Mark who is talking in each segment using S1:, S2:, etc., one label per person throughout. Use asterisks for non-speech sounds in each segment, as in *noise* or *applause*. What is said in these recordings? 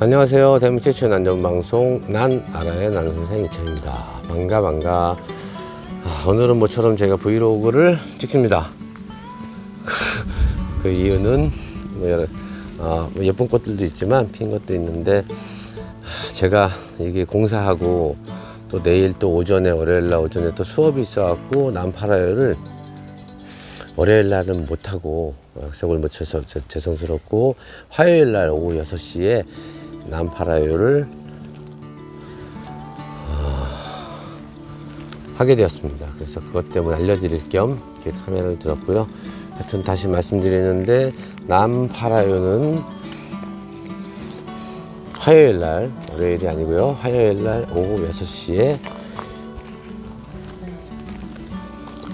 S1: 안녕하세요. 대문 최초의 난전방송 난 알아의 난 선생 이창입니다. 반가 반가. 아, 오늘은 모처럼 제가 브이로그를 찍습니다. *laughs* 그 이유는 뭐 여러, 아, 뭐 예쁜 꽃들도 있지만 핀 것도 있는데 아, 제가 이게 공사하고 또 내일 또 오전에 월요일 날 오전에 또 수업이 있어갖고 남파라요를 월요일 날은 못하고 약속을 못 쳐서 제- 죄송스럽고 화요일 날 오후 6시에 남파라요를 어, 하게 되었습니다. 그래서 그것 때문에 알려드릴 겸 이렇게 카메라를 들었고요. 하여튼 다시 말씀드리는데 남파라요는 화요일 날 월요일이 아니고요. 화요일 날 오후 6시에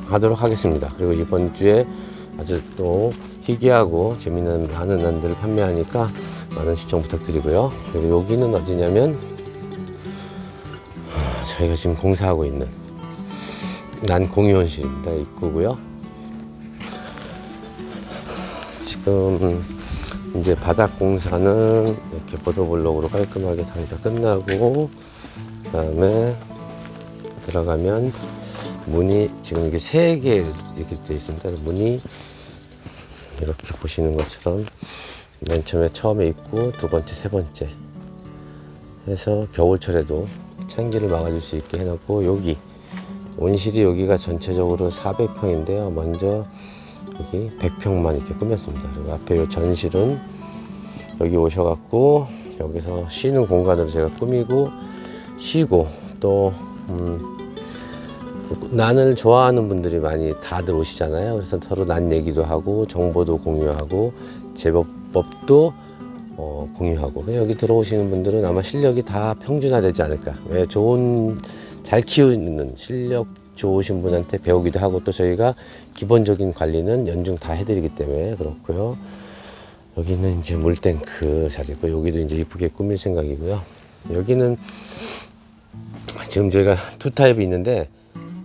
S1: 하도록 하겠습니다. 그리고 이번 주에 아주 또 희귀하고 재미있는 많은 난들을 판매하니까 많은 시청 부탁드리고요. 그리고 여기는 어디냐면 하, 저희가 지금 공사하고 있는 난 공유원실입니다. 입구고요. 지금 이제 바닥 공사는 이렇게 보도블록으로 깔끔하게 다 이제 끝나고 그 다음에 들어가면 문이 지금 이게 세 개 이렇게 되어 있습니다. 문이 이렇게 보시는 것처럼 맨 처음에 처음에 있고 두 번째 세 번째 해서 겨울철에도 찬기를 막아줄 수 있게 해놓고 여기 온실이 여기가 전체적으로 400평인데요. 먼저 여기 100평만 이렇게 꾸몄습니다. 그리고 앞에 이 전실은 여기 오셔갖고 여기서 쉬는 공간으로 제가 꾸미고 쉬고 또 음, 난을 좋아하는 분들이 많이 다들 오시잖아요. 그래서 서로 난 얘기도 하고 정보도 공유하고 제법 법도 어, 공유하고 여기 들어오시는 분들은 아마 실력이 다 평준화되지 않을까. 왜 좋은 잘 키우는 실력 좋으신 분한테 배우기도 하고 또 저희가 기본적인 관리는 연중 다 해드리기 때문에 그렇고요. 여기는 이제 물탱크 자리고 여기도 이제 이쁘게 꾸밀 생각이고요. 여기는 지금 저희가 두 타입이 있는데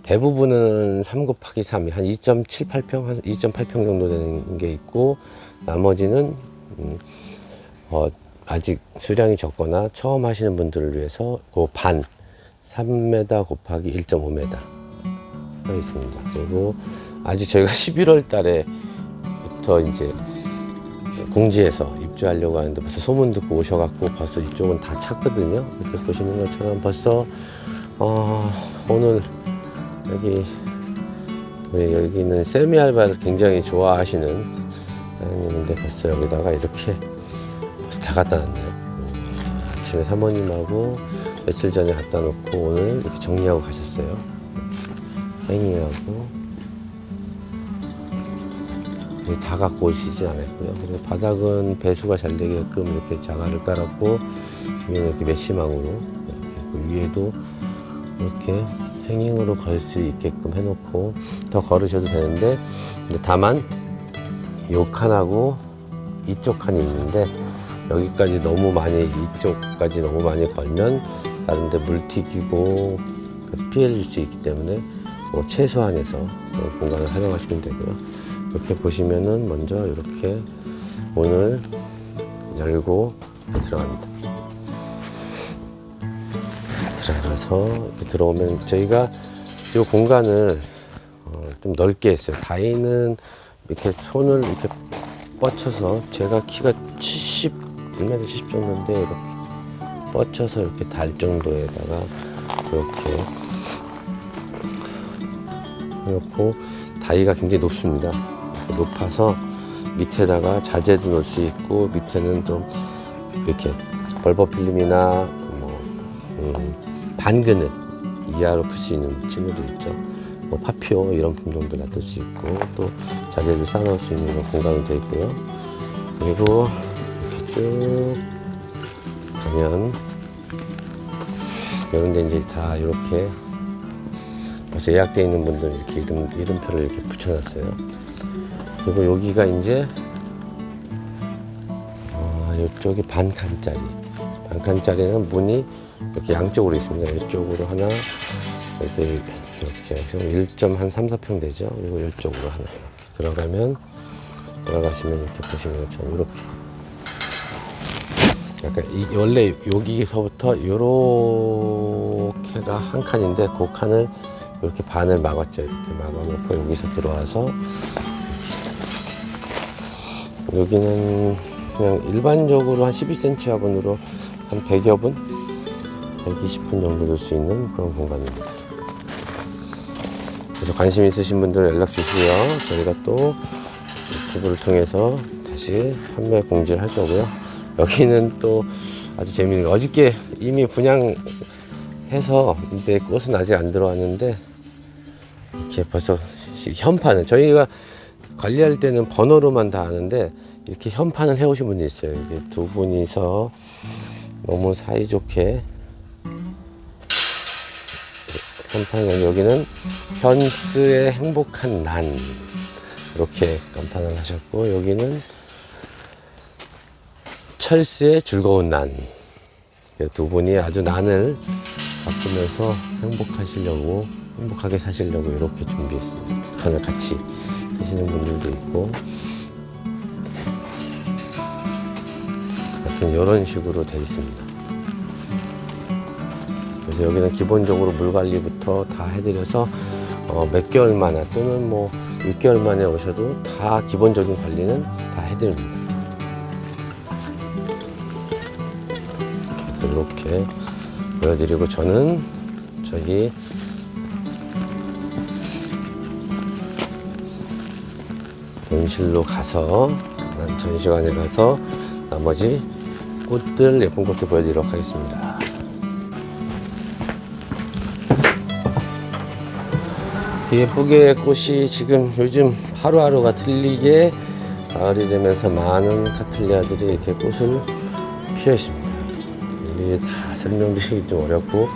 S1: 대부분은 3 곱하기 3이 한 2.78평, 한 2.8평 정도 되는 게 있고 나머지는 음, 어, 아직 수량이 적거나 처음 하시는 분들을 위해서 그 반 3m 곱하기 1.5m가 있습니다. 그리고 아직 저희가 *laughs* 11월 달에부터 이제 공지해서 입주하려고 하는데 벌써 소문 듣고 오셔갖고 벌써 이쪽은 다 찼거든요. 이렇게 보시는 것처럼 벌써 어, 오늘 여기 우리 여기는 세미 알바를 굉장히 좋아하시는 사장님인데 벌써 여기다가 이렇게 벌써 다 갖다 놨네요. 음, 아침에 사모님하고 며칠 전에 갖다 놓고 오늘 이렇게 정리하고 가셨어요. 행위하고 다 갖고 오시지 않았고요. 그리고 바닥은 배수가 잘 되게끔 이렇게 자갈을 깔았고 위에는 이렇게 메시망으로 이렇게 그 위에도 이렇게 행잉으로 걸 수 있게끔 해놓고 더 걸으셔도 되는데 다만 요 칸하고 이쪽 칸이 있는데 여기까지 너무 많이 이쪽까지 너무 많이 걸면 다른데 물 튀기고 피해를 줄 수 있기 때문에 뭐 최소한에서 어, 공간을 활용하시면 되고요. 이렇게 보시면은 먼저 이렇게 문을 열고 들어갑니다. 들어가서 들어오면 저희가 이 공간을 어, 좀 넓게 했어요. 다이는 이렇게 손을 이렇게 뻗쳐서 제가 키가 70, 1m 70 정도인데 이렇게 뻗쳐서 이렇게 달 정도에다가 이렇게 해놓고 다이가 굉장히 높습니다. 높아서 밑에다가 자재도 놓을 수 있고 밑에는 좀 이렇게 벌버 필름이나 뭐 음, 반그늘 이하로 풀수 있는 친구도 있죠. 뭐 파피오 이런 품종도 놔둘 수 있고 또 자재를 쌓아놓을 수 있는 공간이 되어 있고요. 그리고 이렇게 쭉 가면 이런데 이제 다 이렇게 벌써 예약되어 있는 분들 이렇게 이름, 이름표를 이렇게 붙여놨어요. 그리고 여기가 이제 어, 이쪽이 반 칸짜리. 반 칸짜리는 문이 이렇게 양쪽으로 있습니다. 이쪽으로 하나, 이렇게 이렇게 그래서 1.3, 4평 되죠. 그리고 이쪽으로 하나 이렇게 들어가면 들어가시면 이렇게 보시는 것처럼 이렇게 약간 이, 원래 여기서부터 요렇게가 한 칸인데 그 칸을 이렇게 반을 막았죠. 이렇게 막아놓고 여기서 들어와서 여기는 그냥 일반적으로 한 12cm 화분으로 한 100여 분, 120분 정도 넣을 수 있는 그런 공간입니다. 그래서 관심 있으신 분들은 연락 주시고요. 저희가 또 유튜브를 통해서 다시 판매 공지를 할 거고요. 여기는 또 아주 재미있는 게 어저께 이미 분양해서 근데 꽃은 아직 안 들어왔는데 이렇게 벌써 시- 현판을 저희가 관리할 때는 번호로만 다 아는데 이렇게 현판을 해오신 분이 있어요. 이게 두 분이서 너무 사이좋게 간판을 여기는 현스의 행복한 난 이렇게 간판을 하셨고 여기는 철수의 즐거운 난. 두 분이 아주 난을 바꾸면서 행복하시려고 행복하게 사시려고 이렇게 준비했습니다. 판을 같이 하시는 분들도 있고 하여튼 이런 식으로 되어 있습니다. 그래서 여기는 기본적으로 물 관리부터 다 해드려서 어, 몇 개월 만에 또는 뭐 6개월 만에 오셔도 다 기본적인 관리는 다 해드립니다. 이렇게 보여드리고 저는 저기 전실로 가서 난 전시관에 가서 나머지 꽃들 예쁜 꽃들 보여드리도록 하겠습니다. 예쁘게 꽃이 지금 요즘 하루하루가 틀리게 가을이 되면서 많은 카틀리아들이 이렇게 꽃을 피워 있습니다. 이게 다 설명드리기 좀 어렵고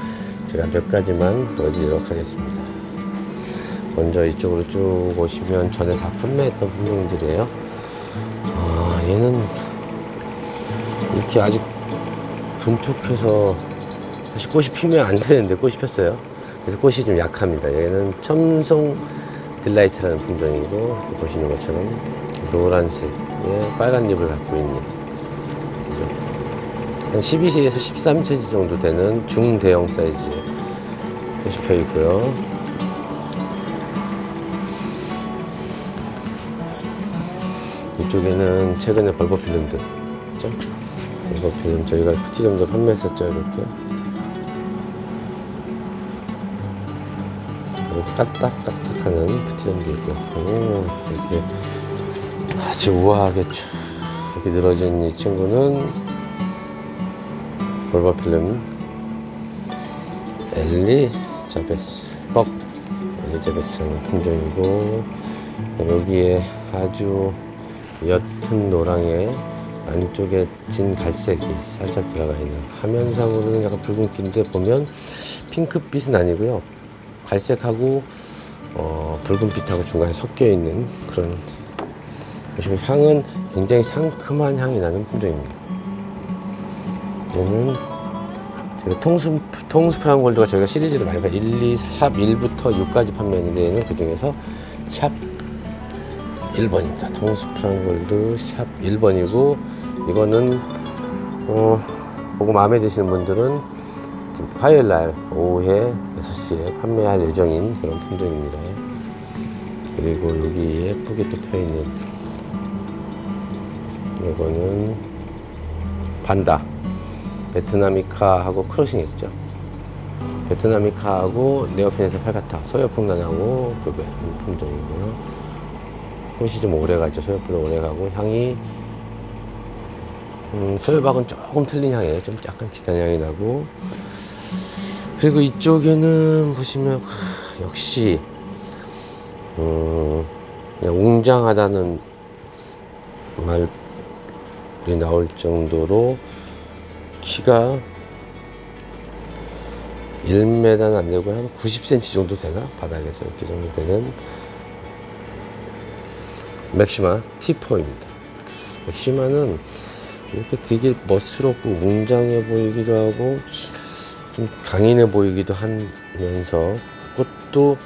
S1: 제가 몇 가지만 보여드리도록 하겠습니다. 먼저 이쪽으로 쭉 오시면 전에 다 판매했던 품종들이에요. 아, 얘는 이렇게 아직 분촉해서 사실 꽃이 피면 안 되는데 꽃이 폈어요. 그래서 꽃이 좀 약합니다. 얘는 첨송 딜라이트라는 품종이고 보시는 것처럼 노란색의 빨간 잎을 갖고 있는 한 12cm에서 13cm 정도 되는 중대형 사이즈의 꽃이 펴 있고요. 이쪽에는 최근에 벌버 필름들 있죠? 벌버 필름 저희가 푸티점도 판매했었죠 이렇게 까딱까딱하는 푸티점도 있고 오, 이렇게 아주 우아하게 쭉 이렇게 늘어진 이 친구는 벌버 필름 엘리자베스 뻑 엘리자베스라는 품종이고 여기에 아주 옅은 노랑에 안쪽에 진 갈색이 살짝 들어가 있는 화면상으로는 약간 붉은기인데 보면 핑크빛은 아니고요 갈색하고 어, 붉은빛하고 중간에 섞여 있는 그런 보시면 향은 굉장히 상큼한 향이 나는 품종입니다 얘는 저희가 통수, 통수프랑 골드가 저희가 시리즈를 많이 봐 1, 2, 샵 1부터 6까지 판매했는데 얘는 그 중에서 샵 1번입니다. 통스프랑 골드 샵 1번이고 이거는 어, 보고 마음에 드시는 분들은 지금 화요일 날 오후에 6시에 판매할 예정인 그런 품종입니다. 그리고 여기 예쁘게 또 펴있는 이거는 반다 베트나미카하고 크로싱 했죠. 베트나미카하고 네오펜에서 팔같아 소여풍란하고 그배 품종이고요. 꽃이 좀 오래 가죠. 소엽보다 오래 가고 향이 음, 소엽하고는 조금 틀린 향이에요. 좀 약간 진한 향이 나고 그리고 이쪽에는 보시면 하, 역시 음, 웅장하다는 말이 나올 정도로 키가 1m는 안 되고 한 90cm 정도 되나 바닥에서 이렇게 정도 되는 맥시마 T4입니다. 맥시마는 이렇게 되게 멋스럽고 웅장해 보이기도 하고 좀 강인해 보이기도 하면서 꽃도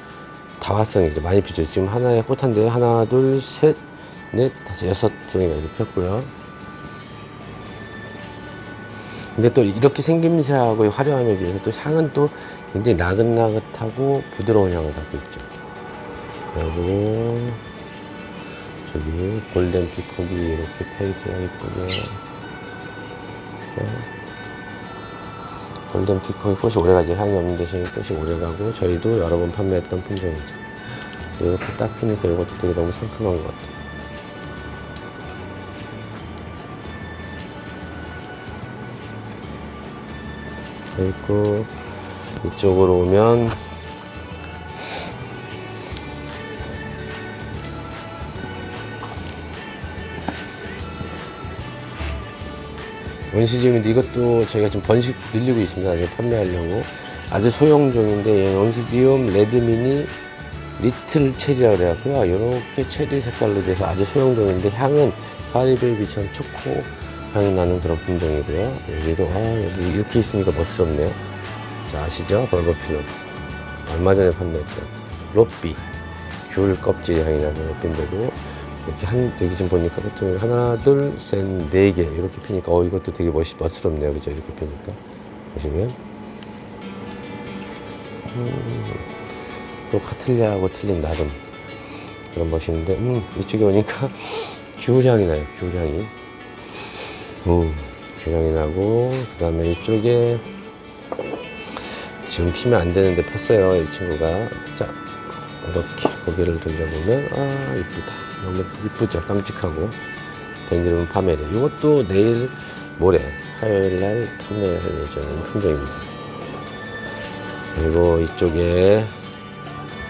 S1: 다화성이죠. 많이 피죠. 지금 하나에 꽃한 대에 하나, 둘, 셋, 넷, 다섯, 여섯 종이가 이렇게 폈고요. 근데 또 이렇게 생김새하고 화려함에 비해서 또 향은 또 굉장히 나긋나긋하고 부드러운 향을 갖고 있죠. 그리고 저기 골든 피콕이 이렇게 이쁘게 어. 골든 피콕이 꽃이 오래가지 향이 없는 대신에 꽃이 오래가고 저희도 여러 번 판매했던 품종이죠. 이렇게 딱 피니까 이것도 되게 너무 상큼한 것 같아요. 그리고 이쪽으로 오면 원시지인데 이것도 저희가 지금 번식 늘리고 있습니다. 아직 판매하려고. 아주 소형종인데 얘는 원시디움 레드미니 리틀 체리라고 그래갖고요. 이렇게 체리 색깔로 돼서 아주 소형종인데 향은 파리베이비처럼 초코 향이 나는 그런 품종이고요. 여기도 아 여기 이렇게 있으니까 멋스럽네요. 자 아시죠? 벌거필로 얼마 전에 판매했던 로삐 귤 껍질 향이 나는 로삐인데도 이렇게 한 여기 좀 보니까 보통 하나 둘셋네 개 이렇게 피니까 어 이것도 되게 멋있 멋스럽네요. 그죠? 이렇게 피니까 보시면 음, 또 카틀리아하고 틀린 나름 그런 멋있는데 음 이쪽에 오니까 *laughs* 귤 향이 나요. 귤 향이 오, 균형이 나고 그 다음에 이쪽에 지금 피면 안 되는데 폈어요 이 친구가 자 이렇게 고개를 돌려보면 아 이쁘다 너무 이쁘죠? 깜찍하고. 벤지름 파메리 이것도 내일 모레 화요일 날 판매할 예정인 품종입니다. 그리고 이쪽에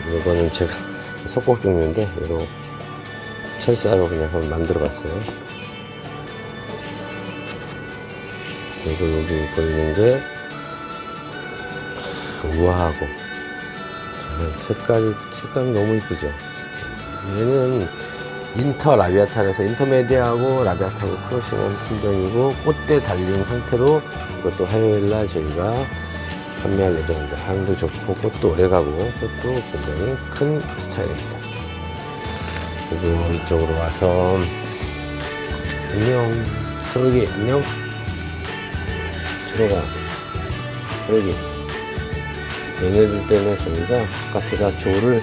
S1: 이거는 제가 속곡 종류인데 이렇게 철사로 그냥 한번 만들어 봤어요. 그리고 여기 보이는 게 우아하고. 색깔이 색감이 너무 이쁘죠. 얘는 인터 라비아타에서 인터메디하고 라비아타하고 크로싱한 품종이고 꽃대 달린 상태로 이것도 화요일 날 저희가 판매할 예정입니다. 향도 좋고 꽃도 오래가고 꽃도 굉장히 큰 스타일입니다. 그리고 이쪽으로 와서 안녕 저기 안녕 들어가 여기 얘네들 때문에 저희가 바깥에다 조를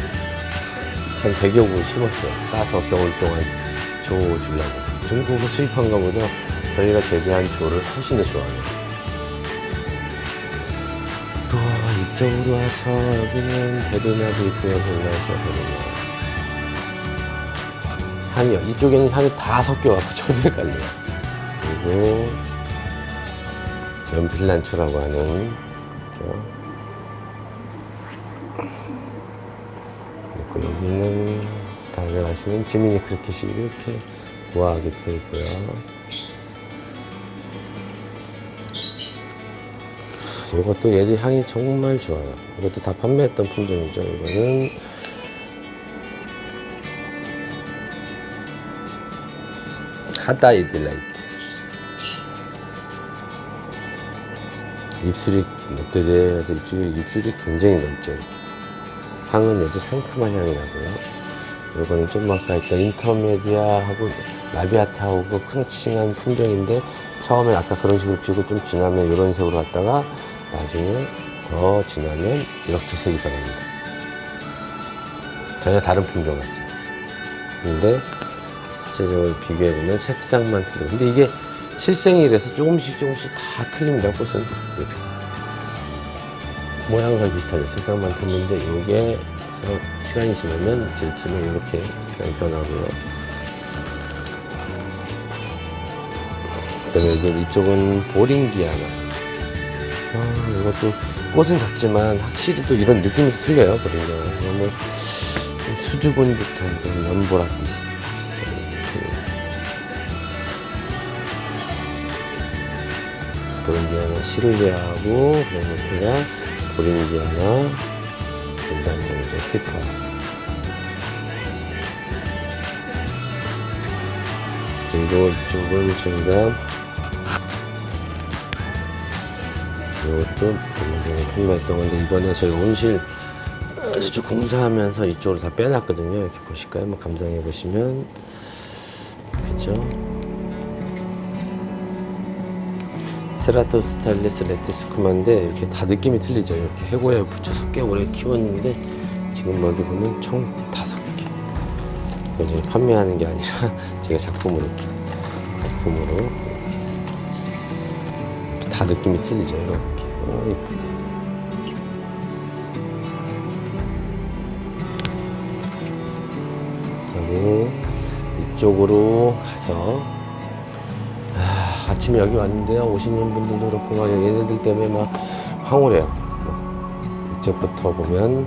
S1: 한 100여 구 심었어요. 따서 겨울 동안 조 주려고. 중국에서 수입한 것보다 저희가 재배한 조를 훨씬 더 좋아해요. 우와 이쪽으로 와서 여기는 베르나도 있고요. 베르나에서 베르나. 향이요. 이쪽에는 향이 다 섞여갖고 *laughs* 저도 헷갈려요. 그리고 연필란초라고 하는 그죠? 여기는 다들 아시는 지미니 크리켓이 이렇게 우아하게 펴 있고요. 이것도 얘들 향이 정말 좋아요. 이것도 다 판매했던 품종이죠. 이거는 하다이 딜라이트. 입술이 롯데리아 입술이, 입술이 굉장히 넓죠. 향은 아주 상큼한 향이 나고요. 이거는 좀 아까 했던 인터메디아하고 라비아타하고 크러칭한 품종인데 처음에 아까 그런 식으로 피고 좀 지나면 이런 색으로 갔다가 나중에 더 지나면 이렇게 색이 변합니다. 전혀 다른 품종 같죠. 근데 실제적으로 비교해보면 색상만 틀리고 근데 이게 실생이라서 조금씩 조금씩 다 틀립니다. 꽃은. 모양은 거의 비슷하죠. 색상만 틀린데 이게 시간이 지나면 질쯤에 이렇게 색상이 변하고요. 그다음에 이쪽은 보링기아나. 아, 이것도 꽃은 작지만 확실히 또 이런 느낌이 틀려요. 보링기아나. 너무 좀 수줍은 듯한 그런 연보라빛이. 보링기아나 시를리아하고 그다음에 제 그다음에 이제 티파 그리고 이쪽은 저희가 이것도 굉장히 판매했던 건데 이번에 저희 온실 저쪽 공사하면서 이쪽으로 다 빼놨거든요 이렇게 보실까요? 한번 감상해 보시면 그죠? 세라토스 스타일리스 레티스 쿠마인데 이렇게 다 느낌이 틀리죠. 이렇게 해고에 붙여서 꽤 오래 키웠는데 지금 여기 보면 총 다섯 개. 이제 판매하는 게 아니라 *laughs* 제가 작품으로 이렇게 작품으로 이렇게 다 느낌이 틀리죠. 이렇게. 어, 이쁘다. 그리고 이쪽으로 가서 아, 아침에 여기 왔는데 요. 오시는 분들도 그렇고 막 얘네들 때문에 막 황홀해요. 막 이쪽부터 보면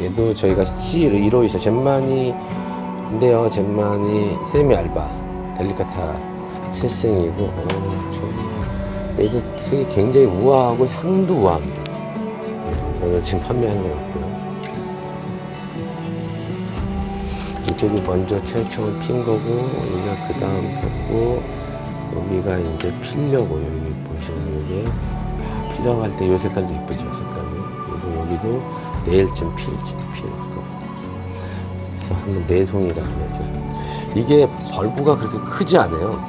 S1: 얘도 저희가 C로 1호 있어 젠만이인데요. 젠만이 세미 알바 델리카타 실생이고 어, 저 얘도 되게 굉장히 우아하고 향도 우아합니다. 오늘 지금 판매하는 것 같고요. 이쪽이 먼저 채청을 핀 거고 여기가 그 다음 폈고 여기가 이제 필려고 여기 보시면 이게 아, 필려고 할때이 색깔도 이쁘죠 색감이. 그리고 여기도 내일쯤 필지 필 그래서 한번 네 송이가 그랬어요 이게 벌브가 그렇게 크지 않아요.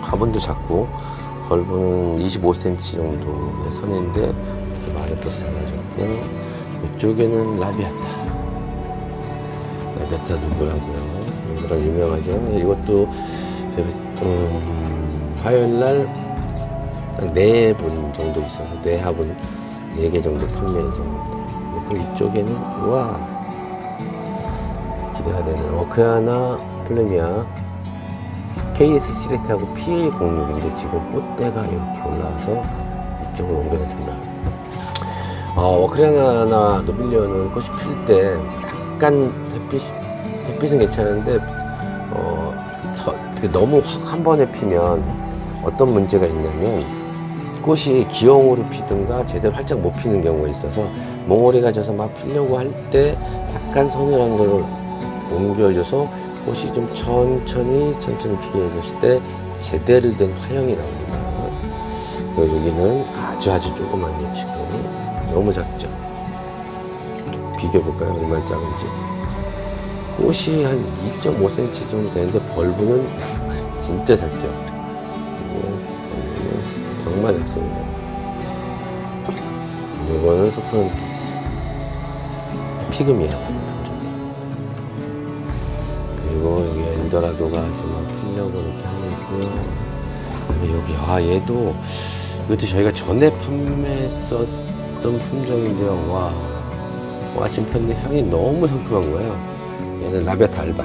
S1: 화분도 작고 벌브는 25cm 정도의 선인데 이렇게 마르토스 달라졌고 이쪽에는 라비아타. 라비아타 누구라고요? 누구랑 유명하죠? 이것도 제가 음, 화요일 날네분 정도 있어서 네 화분 네 개 정도 판매 정도. 그리고 이쪽에는 와 기대가 되는 워크라나 플레미아 KS 시렉트하고 PA06인데 지금 꽃대가 이렇게 올라와서 이쪽으로 옮겨놨습니다. 어, 워크라나 노빌리오는 꽃이 필 때 약간 햇빛, 햇빛은 괜찮은데 어, 서- 이렇게 너무 확 한 번에 피면 어떤 문제가 있냐면 꽃이 기형으로 피든가 제대로 활짝 못 피는 경우가 있어서 몽골이가 져서 막 피려고 할 때 약간 서늘한 걸 옮겨줘서 꽃이 좀 천천히 천천히 피게 해줬을 때 제대로 된 화형이 나옵니다. 여기는 아주 아주 조그만요 지금 너무 작죠. 비교해볼까요? 얼마나 작은지. 꽃이 한 2.5cm 정도 되는데 벌브는 *laughs* 진짜 작죠. 정말 작습니다. 이거는 소프론티스 피그미아 그리고 여기 엘도라도가 좀 피려고 이렇게 하고 있고요. 그다음에 여기 아 얘도 이것도 저희가 전에 판매했었던 품종인데요. 와, 와 지금 폈는데 향이 너무 상큼한 거예요. 얘는 라베타 알바.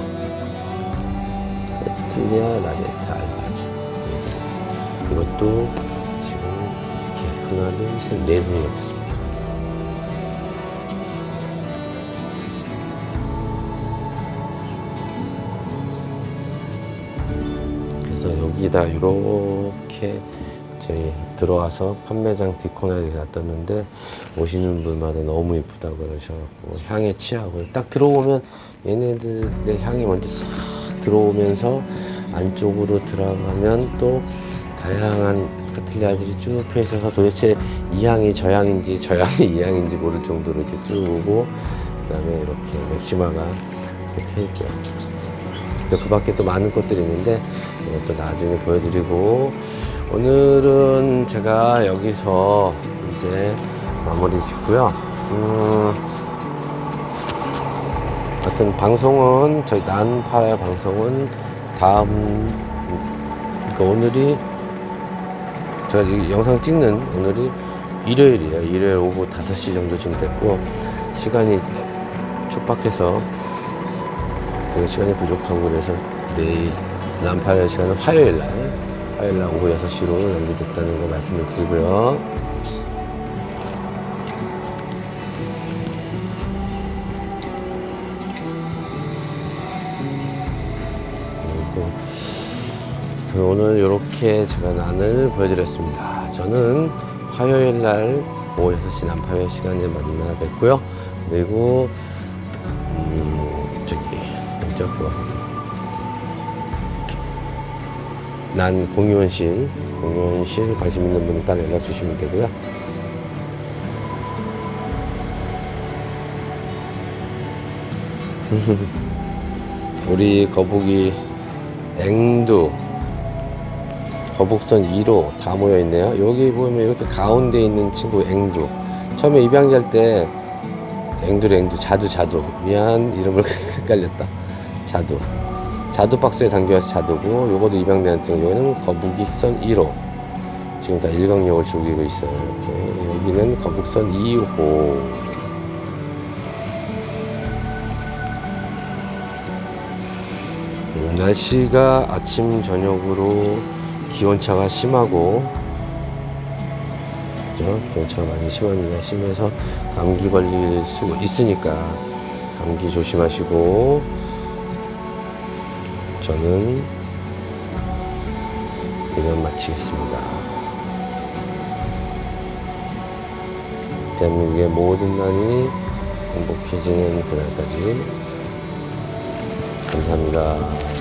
S1: 틀리아 라베타 알바죠. 이것도 지금 하나, 둘, 셋, 네 분이 잡혔습니다. 그래서 여기다 이렇게 저희 들어와서 판매장 디코너에 놔뒀는데 오시는 분마다 너무 이쁘다고 그러셔갖고 향에 취하고 딱 들어오면 얘네들의 향이 먼저 싹 들어오면서 안쪽으로 들어가면 또 다양한 카틀리아들이 쭉 펴있어서 도대체 이 향이 저 향인지 저 향이 이 향인지 모를 정도로 이렇게 쭉 오고 그 다음에 이렇게 맥시마가 이렇게 펴있고요 또그 밖에 또 많은 꽃들이 있는데 이것도 나중에 보여드리고 오늘은 제가 여기서 이제 마무리 짓고요. 음, 하여튼 방송은 저희 난파의 방송은 다음 그러니까 오늘이 제가 이 영상 찍는 오늘이 일요일이에요. 일요일 오후 5시 정도 지금 됐고 시간이 촉박해서 그 시간이 부족하고 그래서 내일 난파의 시간은 화요일 날 화요일 날 오후 6시로 연기됐다는 거 말씀을 드리고요. 오늘 이렇게 제가 난을 보여드렸습니다. 저는 화요일 날 오후 6시 난파의 시간에 만나 뵙고요. 그리고 음, 저기 먼저 뭐난 공유원실 공유원실 관심 있는 분은 따로 연락 주시면 되고요. *laughs* 우리 거북이 앵두 거북선 2로 다 모여 있네요. 여기 보면 이렇게 가운데 있는 친구 앵두. 처음에 입양할 때 앵두 앵두 자두 자두 미안 이름을 *laughs* 헷갈렸다. 자두. 자두 박스에 담겨서 자두고 요거도 입양된 경우에는 거북이선 1호. 지금 다 일광욕을 즐기고 있어요. 이렇게. 여기는 거북선 2호. 음, 날씨가 아침 저녁으로 기온차가 심하고 그죠? 기온차가 많이 심합니다. 심해서 감기 걸릴 수 있으니까 감기 조심하시고 저는 이만 마치겠습니다. 대한민국의 모든 난이 행복해지는 그날까지 감사합니다.